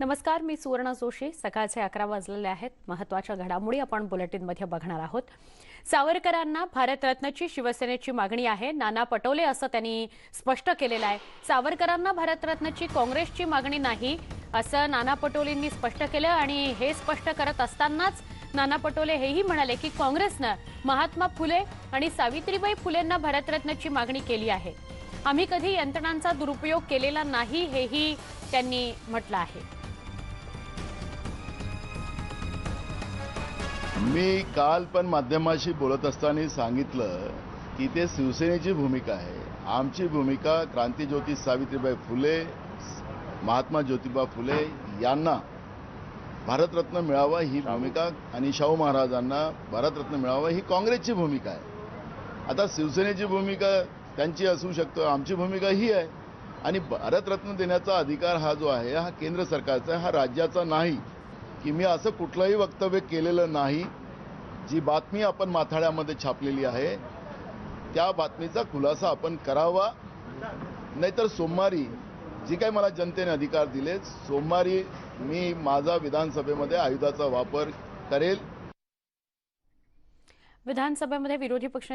नमस्कार मी सुवर्ण जोशी. सकाळचे अकरा वाजलेले आहेत. महत्त्वाच्या घडामोडी आपण बुलेटिनमध्ये बघणार आहोत. सावरकरांना भारतरत्नची शिवसेनेची मागणी आहे. नाना पटोले असं त्यांनी स्पष्ट केलेलं आहे. सावरकरांना भारतरत्नची काँग्रेसची मागणी नाही असं नाना पटोलेंनी स्पष्ट केलं आणि हे स्पष्ट करत असतानाच नाना पटोले हेही म्हणाले की काँग्रेसनं महात्मा फुले आणि सावित्रीबाई फुलेंना भारतरत्नची मागणी केली आहे. आम्ही कधी यंत्रणांचा दुरुपयोग केलेला नाही हेही त्यांनी म्हटलं आहे. मी काल पण माध्यमाशी बोलत असताना सांगितलं की ते शिवसेनेची भूमिका आहे. आमची भूमिका क्रांतीज्योती सावित्रीबाई फुले महात्मा ज्योतिबा फुले यांना भारतरत्न मिळावा ही भूमिका आणि शाहू महाराजांना भारतरत्न मिळावा ही काँग्रेसची भूमिका आहे. आता शिवसेनेची भूमिका त्यांची असू शकतो आमची भूमिका ही आहे. आणि भारतरत्न देण्याचा अधिकार हा जो आहे हा केंद्र सरकारचा आहे हा राज्याचा नाही. की मी असं कुठलंही वक्तव्य केलेलं नाही जी बातमी आपण माथाड्यामध्ये छापलेली आहे त्या बातमीचा खुलासा आपण करावा. नाहीतर सोमवारी जी काही मला जनतेने अधिकार दिले सोमवारी मी माझा विधानसभेमध्ये आयुधाचा वापर करेल. विधानसभेमध्ये विरोधी पक्षनेते